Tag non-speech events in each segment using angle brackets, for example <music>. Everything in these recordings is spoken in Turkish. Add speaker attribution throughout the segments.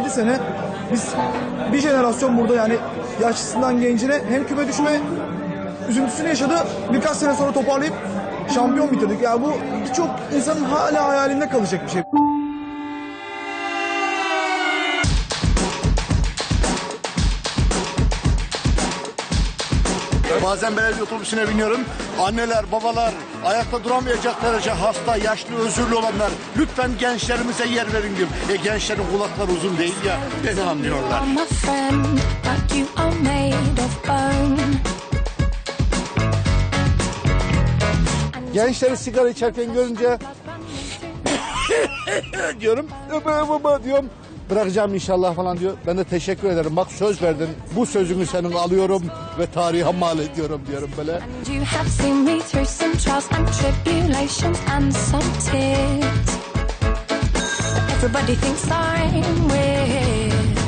Speaker 1: 6-7 sene biz bir jenerasyon burada yani yaşlısından gencine hem küme düşme üzüntüsünü yaşadı. Birkaç sene sonra toparlayıp şampiyon bitirdik. Ya bu birçok insanın hala hayalinde kalacak bir şey.
Speaker 2: Bazen belediye otobüsüne biniyorum. Anneler, babalar, ayakta duramayacak derece hasta, yaşlı, özürlü olanlar. Lütfen gençlerimize yer verin diyorum. E gençlerin kulakları uzun değil ya. Beni anlıyorlar. Gençleri sigara içerken görünce <laughs> <laughs> diyorum. Öbe baba diyorum. Bırakacağım inşallah falan diyor. Ben de teşekkür ederim. Bak söz verdin. Bu sözünü senin alıyorum ve tarihe mal ediyorum diyorum böyle.
Speaker 3: Everybody thinks I'm weird.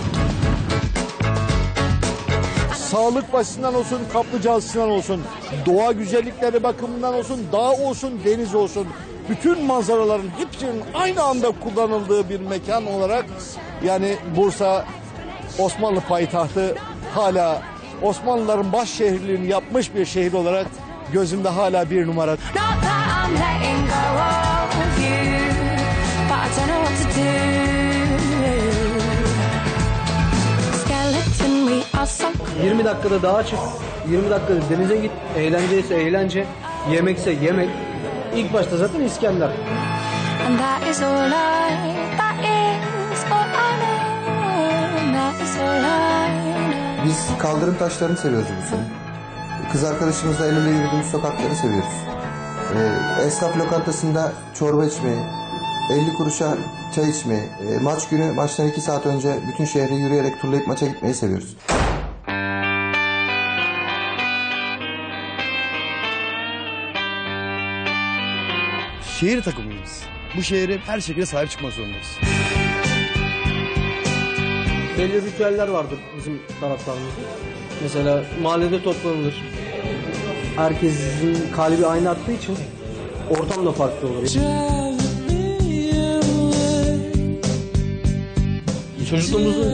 Speaker 2: Sağlık açısından olsun, kaplıca açısından olsun, doğa güzellikleri bakımından olsun, dağ olsun, deniz olsun. Bütün manzaraların hepsinin aynı anda kullanıldığı bir mekan olarak yani Bursa Osmanlı payitahtı hala Osmanlıların baş şehirliğini yapmış bir şehir olarak gözümde hala bir numara.
Speaker 3: Not that I'm letting go of you, but I don't know what to do. Skeleton, we are so
Speaker 4: 20 dakikada dağa çık, 20 dakikada denize git, eğlence ise eğlence, yemekse yemek. İlk başta zaten İskender.
Speaker 3: And that is all I,
Speaker 5: Biz kaldırım taşlarını seviyoruz bu sene. Kız arkadaşımızla el ele yürüdüğümüz sokakları seviyoruz. Ee, esnaf lokantasında çorba içmeyi, 50 kuruşa çay içmeyi, e, maç günü maçtan 2 saat önce bütün şehri yürüyerek turlayıp maça gitmeyi seviyoruz.
Speaker 6: Şehir takımıyız. Bu şehre her şekilde sahip çıkmak zorundayız.
Speaker 4: Belli ritüeller vardır bizim taraftarımızda. Mesela mahallede toplanılır. Herkesin kalbi aynı attığı için ortam da farklı olur.
Speaker 7: çocukluğumuzun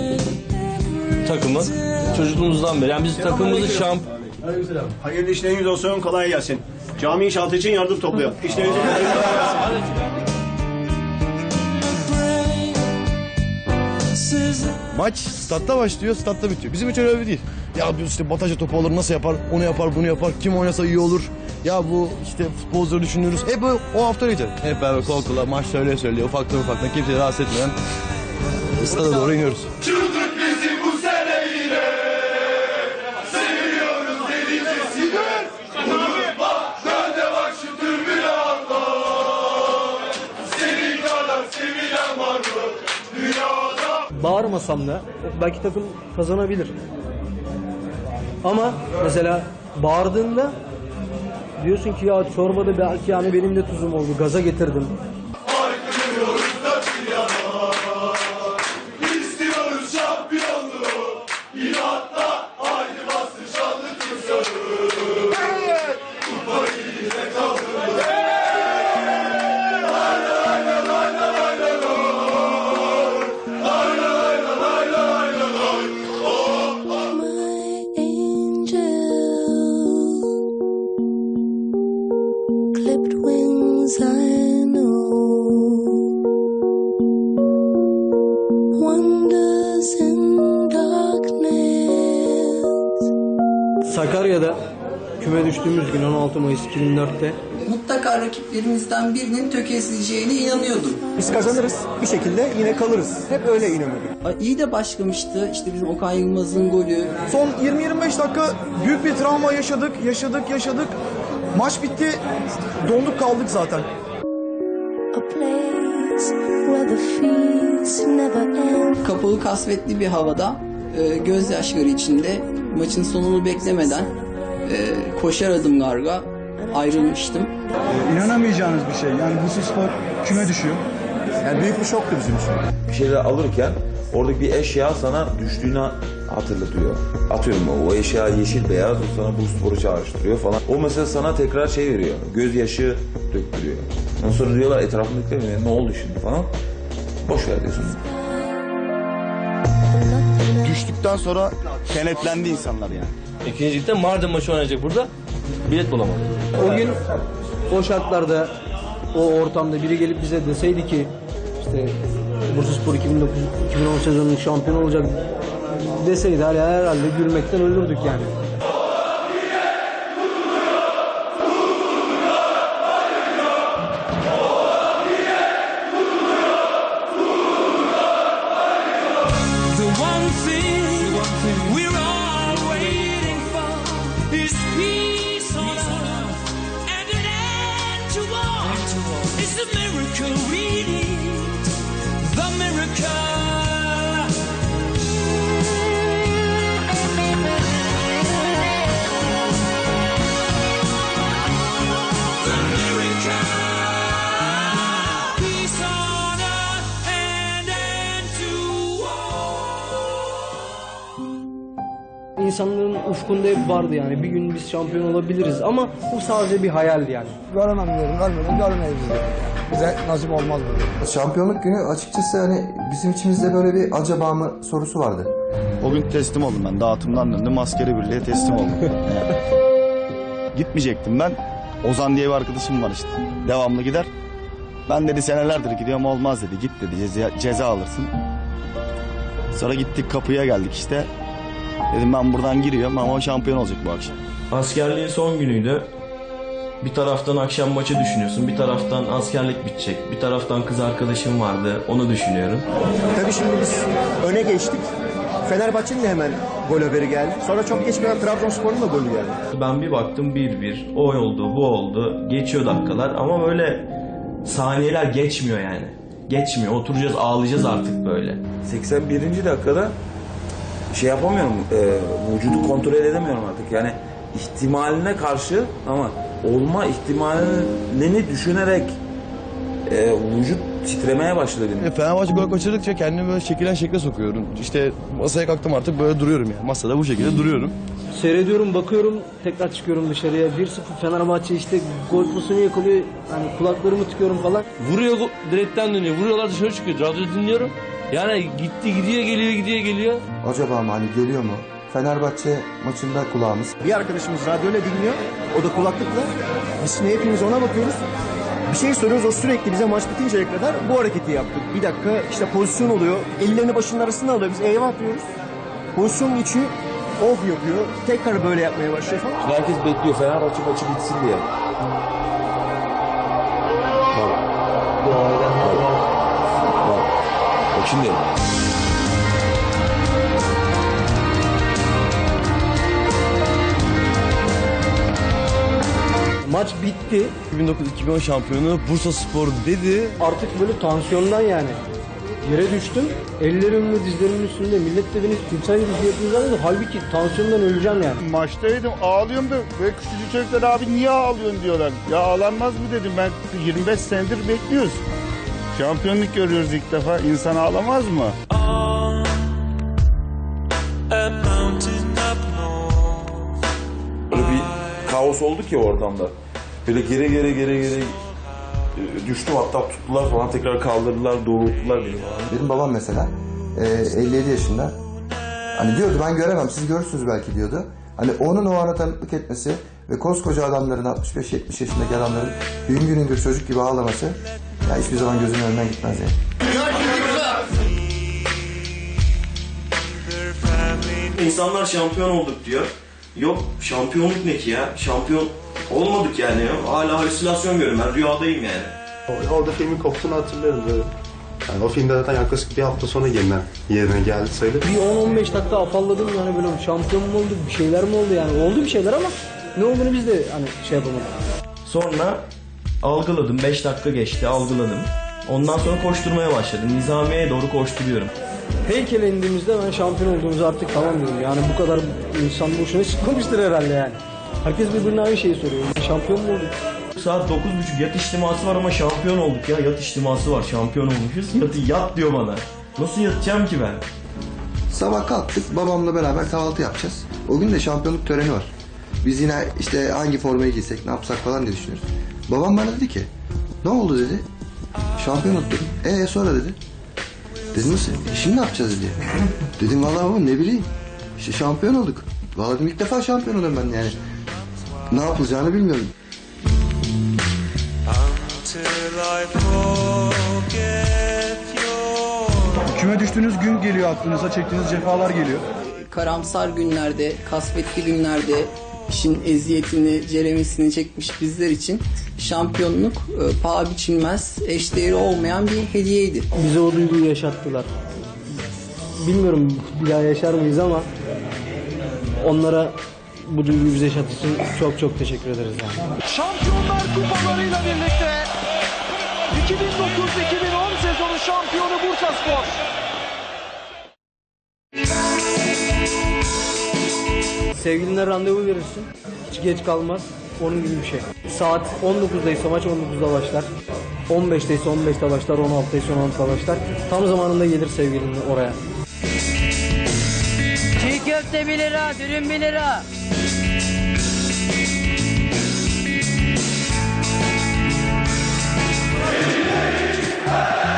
Speaker 7: takımı. Çocukluğumuzdan beri. Yani biz takımımızı şamp
Speaker 8: Hayırlı işleriniz olsun, kolay gelsin. Cami inşaatı için yardım topluyor. İşleriniz olsun.
Speaker 6: Maç statta başlıyor, statta bitiyor. Bizim için öyle değil. Ya diyoruz işte Bataja topu alır, nasıl yapar, onu yapar, bunu yapar, kim oynasa iyi olur. Ya bu işte futbolcuları düşünüyoruz. Hep o, o hafta geçer. Hep beraber kol kola maç söyleye söyleye ufaktan ufaktan kimseyi rahatsız etmeden stada doğru iniyoruz.
Speaker 4: Bağırmasam da belki takım kazanabilir. Ama mesela bağırdığında diyorsun ki ya çorbada belki yani benim de tuzum oldu. Gaza getirdim.
Speaker 3: My
Speaker 4: Sakarya'da küme düştüğümüz gün 16 Mayıs 2004'te
Speaker 9: mutlaka rakiplerimizden birinin tökezleyeceğine inanıyordum.
Speaker 1: Biz kazanırız bir şekilde yine kalırız. Hep öyle inanıyorduk.
Speaker 9: İyi de başlamıştı. İşte bizim Okan Yılmaz'ın golü.
Speaker 1: Son 20-25 dakika büyük bir travma yaşadık, yaşadık, yaşadık. Maç bitti, donduk kaldık zaten.
Speaker 9: Kapalı kasvetli bir havada e, gözyaşları içinde maçın sonunu beklemeden e, koşar adım garga ayrılmıştım.
Speaker 1: İnanamayacağınız bir şey. Yani bu spor küme düşüyor.
Speaker 6: Yani büyük bir şoktu bizim için.
Speaker 10: bir şeyler alırken oradaki bir eşya sana düştüğünü hatırlatıyor. Atıyorum o eşya yeşil beyaz o sana bu sporu çağrıştırıyor falan. O mesela sana tekrar şey veriyor. Gözyaşı döktürüyor. Ondan sonra diyorlar etrafındakiler ne oldu şimdi falan. Boş ver diyorsun.
Speaker 6: Düştükten sonra kenetlendi insanlar yani.
Speaker 7: İkincilikte Mardin maçı oynayacak burada. Bilet bulamadı.
Speaker 4: O gün o şartlarda o ortamda biri gelip bize deseydi ki işte Bursaspor 2009 2010 sezonunun şampiyon olacak deseydi hala herhalde gülmekten ölürdük yani. İnsanların ufkunda hep vardı yani bir gün biz şampiyon olabiliriz ama bu sadece bir hayaldi yani.
Speaker 1: Göremem diyorum, görmedim, görmeyiz diyorum. Bize nasip olmaz bu.
Speaker 5: Şampiyonluk günü açıkçası hani bizim içimizde böyle bir acaba mı sorusu vardı.
Speaker 6: O gün teslim oldum ben. Dağıtımdan döndüm. Askeri birliğe teslim oldum. <laughs> Yani. Gitmeyecektim ben. Ozan diye bir arkadaşım var işte. Devamlı gider. Ben dedi senelerdir gidiyorum olmaz dedi. Git dedi ceza, ceza alırsın. Sonra gittik kapıya geldik işte. Dedim ben buradan giriyorum ama o şampiyon olacak bu akşam.
Speaker 7: Askerliğin son günüydü. Bir taraftan akşam maçı düşünüyorsun. Bir taraftan askerlik bitecek. Bir taraftan kız arkadaşım vardı. Onu düşünüyorum.
Speaker 8: Tabii şimdi biz öne geçtik. Fenerbahçe'nin de hemen gol haberi geldi. Sonra çok geçmeden Trabzonspor'un da golü geldi.
Speaker 7: Ben bir baktım 1-1. O oldu, bu oldu. Geçiyor dakikalar ama böyle saniyeler geçmiyor yani. Geçmiyor. Oturacağız, ağlayacağız artık böyle.
Speaker 10: 81. dakikada şey yapamıyorum, e, vücudu kontrol edemiyorum artık. Yani ihtimaline karşı ama olma ihtimalini düşünerek e, vücut titremeye başladı benim.
Speaker 6: E, Fenerbahçe gol kaçırdıkça kendimi böyle şekillen şekle sokuyorum. İşte masaya kalktım artık böyle duruyorum yani. Masada bu şekilde duruyorum.
Speaker 4: Seyrediyorum, bakıyorum, tekrar çıkıyorum dışarıya. 1-0 Fenerbahçe işte gol pozisyonu yakalıyor. Hani kulaklarımı tıkıyorum falan.
Speaker 7: Vuruyor direkten dönüyor. Vuruyorlar dışarı çıkıyor. Radyo dinliyorum. Yani gitti gidiyor geliyor gidiyor geliyor.
Speaker 5: Acaba mı hani geliyor mu? Fenerbahçe maçında kulağımız.
Speaker 8: Bir arkadaşımız radyoyla dinliyor. O da kulaklıkla. Biz şimdi hepimiz ona bakıyoruz. Bir şey soruyoruz o sürekli bize maç bitinceye kadar bu hareketi yaptık. Bir dakika işte pozisyon oluyor. Ellerini başının arasına alıyor. Biz eyvah diyoruz. Pozisyon geçiyor. Of yapıyor. Tekrar böyle yapmaya başlıyor falan.
Speaker 10: Herkes bekliyor Fenerbahçe maçı bitsin diye. Bak şimdi.
Speaker 4: Maç bitti.
Speaker 6: 2009-2010 şampiyonu Bursa Spor dedi.
Speaker 4: Artık böyle tansiyondan yani. Yere düştüm. Ellerim ve dizlerimin üstünde. Millet de beni timsah gibi şey yapıyor zannediyor. Halbuki tansiyondan öleceğim yani.
Speaker 11: Maçtaydım ağlıyorum da ve küçücük çocuklar abi niye ağlıyorsun diyorlar. Ya ağlanmaz mı dedim ben 25 senedir bekliyoruz. Şampiyonluk görüyoruz ilk defa insan ağlamaz mı?
Speaker 10: Böyle bir kaos oldu ki ortamda. Böyle geri geri geri geri e, düştüm hatta tuttular falan tekrar kaldırdılar doğrulttular beni falan.
Speaker 5: Benim babam mesela e, 57 yaşında. Hani diyordu ben göremem siz görürsünüz belki diyordu. Hani onun o ana tanıklık etmesi ve koskoca adamların 65-70 yaşındaki adamların hüngür hüngür çocuk gibi ağlaması ya hiçbir zaman gözümün önünden gitmez yani.
Speaker 7: İnsanlar şampiyon olduk diyor. Yok şampiyonluk ne ki ya? Şampiyon olmadık yani. Hala halüsinasyon görüyorum ben. Rüyadayım yani.
Speaker 12: Orada filmin koptuğunu hatırlıyorum böyle. Yani o filmde zaten yaklaşık bir hafta sonra yeniden yerine geldi sayılır.
Speaker 4: Bir 10-15 dakika afalladım yani böyle şampiyon mu olduk, bir şeyler mi oldu yani. Oldu bir şeyler ama ne olduğunu biz de hani şey yapamadık.
Speaker 7: Sonra algıladım. 5 dakika geçti algıladım. Ondan sonra koşturmaya başladım. Nizamiye'ye doğru koşturuyorum.
Speaker 4: Heykele indiğimizde ben şampiyon olduğumuzu artık tamam dedim. Yani bu kadar insan boşuna çıkmamıştır herhalde yani. Herkes birbirine aynı şeyi soruyor. Şampiyon mu olduk?
Speaker 7: Saat 9.30 yat içtiması var ama şampiyon olduk ya. Yat içtiması var şampiyon olmuşuz. Yat, yat diyor bana. Nasıl yatacağım ki ben?
Speaker 5: Sabah kalktık babamla beraber kahvaltı yapacağız. O gün de şampiyonluk töreni var. Biz yine işte hangi formayı giysek ne yapsak falan diye düşünüyoruz. Babam bana dedi ki ne oldu dedi. Şampiyon olduk dedim. Ee sonra dedi. Dedim nasıl? "E, Şimdi ne yapacağız diye. <laughs> Dedim vallahi baba ne bileyim. İşte şampiyon olduk. Vallahi dedim ilk defa şampiyon oluyorum ben yani. Ne yapılacağını bilmiyorum.
Speaker 1: Küme düştüğünüz gün geliyor aklınıza, çektiğiniz cefalar geliyor.
Speaker 9: Karamsar günlerde, kasvetli günlerde işin eziyetini, ceremesini çekmiş bizler için şampiyonluk e, paha biçilmez, eşdeğeri olmayan bir hediyeydi.
Speaker 4: Bize o duyguyu yaşattılar. Bilmiyorum bir daha yaşar mıyız ama onlara bu duyguyu bize yaşattığı için çok çok teşekkür ederiz yani.
Speaker 13: Şampiyonlar kupalarıyla birlikte 2009-2010 sezonu şampiyonu Bursaspor.
Speaker 4: Sevgiline randevu verirsin. Hiç geç kalmaz. Onun gibi bir şey. Saat 19'daysa maç 19'da başlar. 15'teyse 15'te başlar, 16'daysa 16'da başlar. Tam zamanında gelir sevgilin oraya.
Speaker 14: Çiğ köfte 1 lira, dürüm 1 lira.
Speaker 4: Hani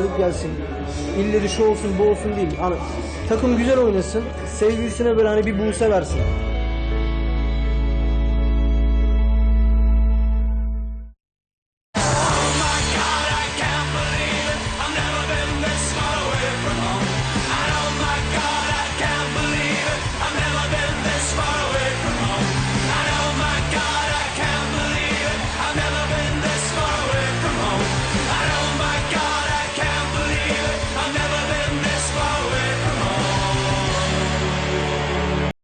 Speaker 4: galip gelsin. İlle de şu olsun bu olsun değil. Hani takım güzel oynasın. Sevgilisine böyle hani bir buse versin.